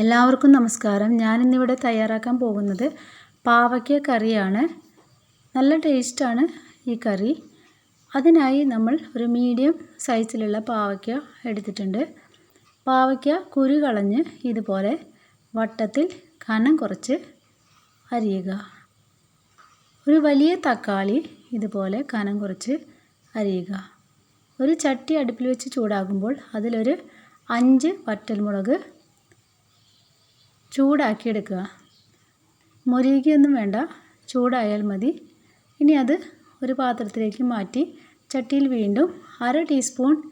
എല്ലാവർക്കും നമസ്കാരം. ഞാനിന്നിവിടെ തയ്യാറാക്കാൻ പോകുന്നത് പാവയ്ക്ക കറിയാണ്. നല്ല ടേസ്റ്റാണ് ഈ കറി. അതിനായി നമ്മൾ ഒരു മീഡിയം സൈസിലുള്ള പാവയ്ക്ക എടുത്തിട്ടുണ്ട്. പാവയ്ക്ക കുരു കളഞ്ഞ് ഇതുപോലെ വട്ടത്തിൽ കനം കുറച്ച് അരിയുക. ഒരു വലിയ തക്കാളി ഇതുപോലെ കനം കുറച്ച് അരിയുക. ഒരു ചട്ടി അടുപ്പിൽ വെച്ച് ചൂടാകുമ്പോൾ അതിലൊരു അഞ്ച് വറ്റൽമുളക് ചൂടാക്കിയെടുക്കുക. മുരികൊന്നും വേണ്ട ചൂടായാൽ മതി. ഇനി അത് ഒരു പാത്രത്തിലേക്ക് മാറ്റി ചട്ടിയിൽ വീണ്ടും അര ടീസ്പൂൺ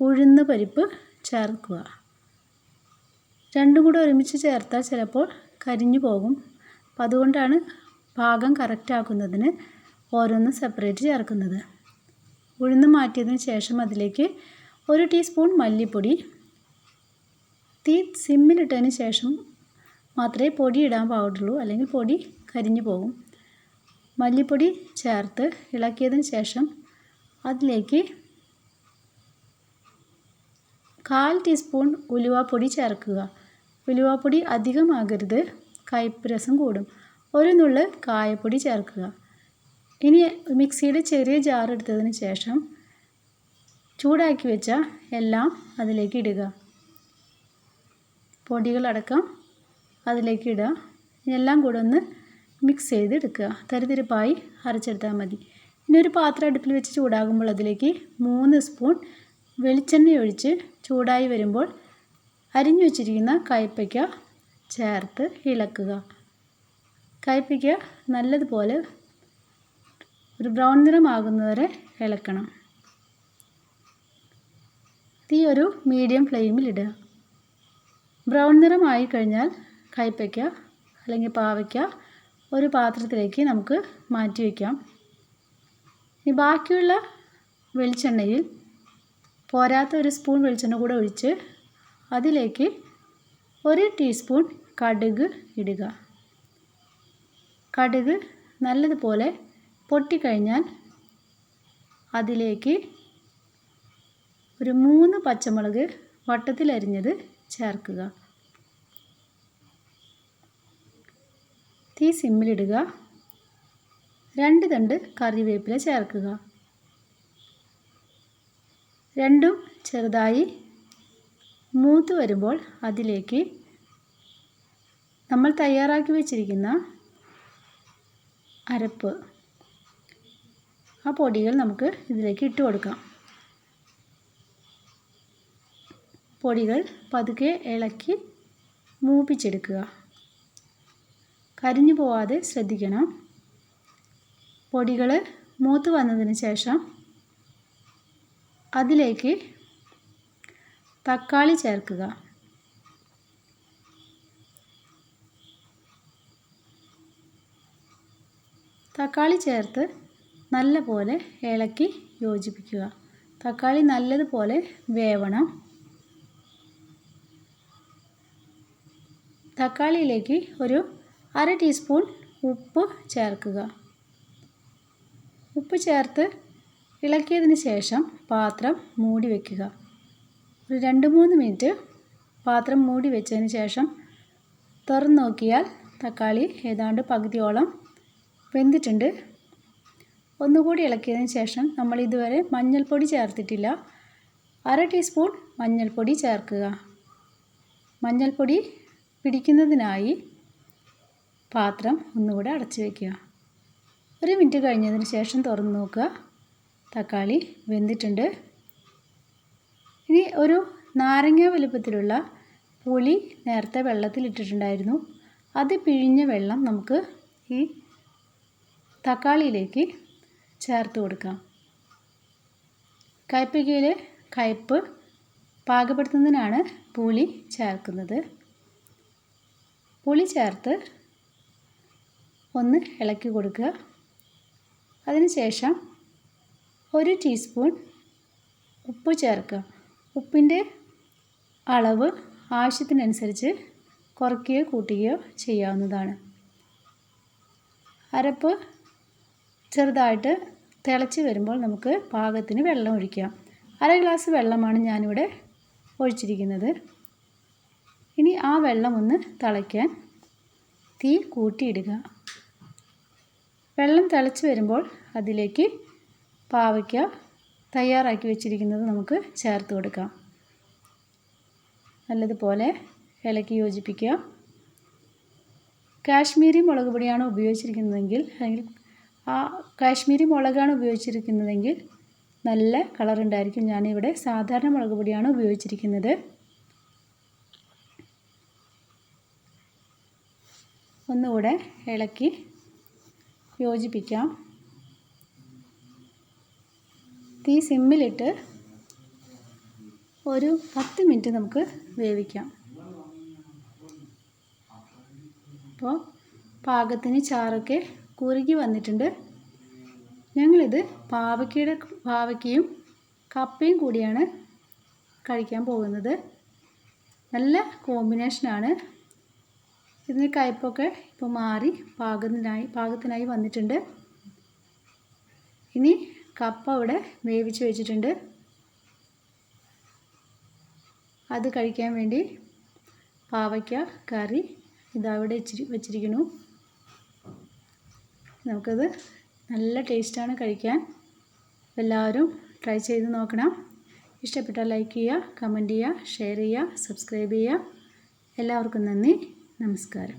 ഉഴുന്ന് പരിപ്പ് ചേർക്കുക. രണ്ടും കൂടെ ഒരുമിച്ച് ചേർത്താൽ ചിലപ്പോൾ കരിഞ്ഞു പോകും. അപ്പം അതുകൊണ്ടാണ് പാകം കറക്റ്റാക്കുന്നതിന് ഓരോന്ന് സെപ്പറേറ്റ് ചേർക്കുന്നത്. ഉഴുന്ന് മാറ്റിയതിന് ശേഷം അതിലേക്ക് ഒരു ടീസ്പൂൺ മല്ലിപ്പൊടി തീ സിമ്മിലിട്ടതിന് ശേഷം മാത്രമേ പൊടി ഇടാൻ പാടുള്ളൂ. അല്ലെങ്കിൽ പൊടി കരിഞ്ഞു പോകും. മല്ലിപ്പൊടി ചേർത്ത് ഇളക്കിയതിന് ശേഷം അതിലേക്ക് കാൽ ടീസ്പൂൺ ഉലുവാപ്പൊടി ചേർക്കുക. ഉലുവാപ്പൊടി അധികമാകരുത്. കയ്പ്പ് രസം കൂടും. ഒരു നുള്ള് കായപ്പൊടി ചേർക്കുക. ഇനി മിക്സിയുടെ ചെറിയ ജാർ എടുത്തതിന് ശേഷം ചൂടാക്കി വെച്ച എല്ലാം അതിലേക്ക് ഇടുക. പൊടികളടക്കം അതിലേക്ക് ഇടുക. എല്ലാം കൂടെ ഒന്ന് മിക്സ് ചെയ്ത് എടുക്കുക തരിതരിപ്പായി അരച്ചെടുത്താൽ മതി. ഇനി ഒരു പാത്രം അടുപ്പിൽ വെച്ച് ചൂടാകുമ്പോൾ അതിലേക്ക് മൂന്ന് സ്പൂൺ വെളിച്ചെണ്ണ ഒഴിച്ച് ചൂടായി വരുമ്പോൾ അരിഞ്ഞു വച്ചിരിക്കുന്ന കയ്പ്പയ്ക്ക ചേർത്ത് ഇളക്കുക. കയ്പ്പയ്ക്ക നല്ലതുപോലെ ഒരു ബ്രൗൺ നിറമാകുന്നവരെ ഇളക്കണം. തീ ഒരു മീഡിയം ഫ്ലെയിമിൽ ഇടുക. ബ്രൗൺ നിറമായി കഴിഞ്ഞാൽ കയ്പ്പയ്ക്ക അല്ലെങ്കിൽ പാവയ്ക്ക ഒരു പാത്രത്തിലേക്ക് നമുക്ക് മാറ്റി വയ്ക്കാം. ഇനി ബാക്കിയുള്ള വെളിച്ചെണ്ണയിൽ പോരാത്ത ഒരു സ്പൂൺ വെളിച്ചെണ്ണ കൂടെ ഒഴിച്ച് അതിലേക്ക് ഒരു ടീസ്പൂൺ കടുക് ഇടുക. കടുക് നല്ലതുപോലെ പൊട്ടിക്കഴിഞ്ഞാൽ അതിലേക്ക് ഒരു മൂന്ന് പച്ചമുളക് വട്ടത്തിലരിഞ്ഞത് ചേർക്കുക. തീ സിമ്മിലിടുക. രണ്ട് തണ്ട് കറിവേപ്പില ചേർക്കുക. രണ്ടും ചെറുതായി മൂത്ത് വരുമ്പോൾ അതിലേക്ക് നമ്മൾ തയ്യാറാക്കി വെച്ചിരിക്കുന്ന അരപ്പ് ആ പൊടികൾ നമുക്ക് ഇതിലേക്ക് ഇട്ട് കൊടുക്കാം. പൊടികൾ പതുക്കെ ഇളക്കി മൂപ്പിച്ചെടുക്കുക. കരിഞ്ഞു പോവാതെ ശ്രദ്ധിക്കണം. പൊടികൾ മൂത്ത് വന്നതിന് ശേഷം അതിലേക്ക് തക്കാളി ചേർക്കുക. തക്കാളി ചേർത്ത് നല്ലപോലെ ഇളക്കി യോജിപ്പിക്കുക. തക്കാളി നല്ലതുപോലെ വേവണം. തക്കാളിയിലേക്ക് ഒരു അര ടീസ്പൂൺ ഉപ്പ് ചേർക്കുക. ഉപ്പ് ചേർത്ത് ഇളക്കിയതിന് ശേഷം പാത്രം മൂടി വയ്ക്കുക ഒരു രണ്ട് മൂന്ന് മിനിറ്റ് പാത്രം മൂടി വെച്ചതിന് ശേഷം തുറന്നു നോക്കിയാൽ തക്കാളി ഏതാണ്ട് പകുതിയോളം വെന്തിട്ടുണ്ട്. ഒന്നുകൂടി ഇളക്കിയതിന് ശേഷം നമ്മൾ ഇതുവരെ മഞ്ഞൾപ്പൊടി ചേർത്തിട്ടില്ല. അര ടീസ്പൂൺ മഞ്ഞൾപ്പൊടി ചേർക്കുക. മഞ്ഞൾപ്പൊടി പിടിക്കുന്നതിനായി പാത്രം ഒന്നുകൂടെ അടച്ച് വയ്ക്കുക ഒരു മിനിറ്റ് കഴിഞ്ഞതിന് ശേഷം തുറന്ന് നോക്കുക. തക്കാളി വെന്തിട്ടുണ്ട്. ഇനി ഒരു നാരങ്ങ വലുപ്പത്തിലുള്ള പുളി നേരത്തെ വെള്ളത്തിലിട്ടിട്ടുണ്ടായിരുന്നു. അത് പിഴിഞ്ഞ വെള്ളം നമുക്ക് ഈ തക്കാളിയിലേക്ക് ചേർത്ത് കൊടുക്കാം. കയ്പ്പയ്ക്കയിൽ കയ്പ്പ് പാകപ്പെടുത്തുന്നതിനാണ് പുളി ചേർക്കുന്നത്. പുളി ചേർത്ത് ഒന്ന് ഇളക്കി കൊടുക്കുക. അതിനുശേഷം ഒരു ടീസ്പൂൺ ഉപ്പ് ചേർക്കുക. ഉപ്പിന്റെ അളവ് ആവശ്യത്തിനനുസരിച്ച് കുറയ്ക്കുകയോ കൂട്ടുകയോ ചെയ്യാവുന്നതാണ്. അരപ്പ് ചെറുതായിട്ട് തിളച്ച് വരുമ്പോൾ നമുക്ക് പാകത്തിന് വെള്ളം ഒഴിക്കാം. അര ഗ്ലാസ് വെള്ളമാണ് ഞാനിവിടെ ഒഴിച്ചിരിക്കുന്നത്. ഇനി ആ വെള്ളം ഒന്ന് തിളയ്ക്കാൻ തീ കൂട്ടിയിടുക. വെള്ളം തിളച്ച് വരുമ്പോൾ അതിലേക്ക് പാവയ്ക്ക തയ്യാറാക്കി വെച്ചിരിക്കുന്നത് നമുക്ക് ചേർത്ത് കൊടുക്കാം. നല്ലതുപോലെ ഇളക്കി യോജിപ്പിക്കുക. കാശ്മീരി മുളക് പൊടിയാണ് ഉപയോഗിച്ചിരിക്കുന്നതെങ്കിൽ അല്ലെങ്കിൽ ആ കാശ്മീരി മുളകാണ് ഉപയോഗിച്ചിരിക്കുന്നതെങ്കിൽ നല്ല കളറുണ്ടായിരിക്കും ഞാനിവിടെ സാധാരണ മുളക് പൊടിയാണ് ഉപയോഗിച്ചിരിക്കുന്നത്. ഒന്നുകൂടെ ഇളക്കി യോജിപ്പിക്കാം. തീ സിമ്മിലിട്ട് ഒരു പത്ത് മിനിറ്റ് നമുക്ക് വേവിക്കാം. അപ്പോൾ പാകത്തിന് ചാറൊക്കെ കുറുകി വന്നിട്ടുണ്ട്. ഞങ്ങളിത് പാവയ്ക്കയുടെ പാവയ്ക്കയും കപ്പയും കൂടിയാണ് കഴിക്കാൻ പോകുന്നത്. നല്ല കോമ്പിനേഷനാണ്. ഇതിന് കയ്പ്പൊക്കെ ഇപ്പോൾ മാറി പാകത്തിനായി പാകത്തിനായി വന്നിട്ടുണ്ട്. ഇനി കപ്പ ഇവിടെ വേവിച്ച് വെച്ചിട്ടുണ്ട്. അത് കഴിക്കാൻ വേണ്ടി പാവയ്ക്ക കറി ഇതവിടെ ഇച്ചിരി വെച്ചിരിക്കുന്നു. നമുക്കത് നല്ല ടേസ്റ്റാണ് കഴിക്കാൻ. എല്ലാവരും ട്രൈ ചെയ്ത് നോക്കണം. ഇഷ്ടപ്പെട്ടാൽ ലൈക്ക് ചെയ്യുക കമന്റ് ചെയ്യുക ഷെയർ ചെയ്യുക സബ്സ്ക്രൈബ് ചെയ്യുക. എല്ലാവർക്കും നന്ദി. നമസ്കാരം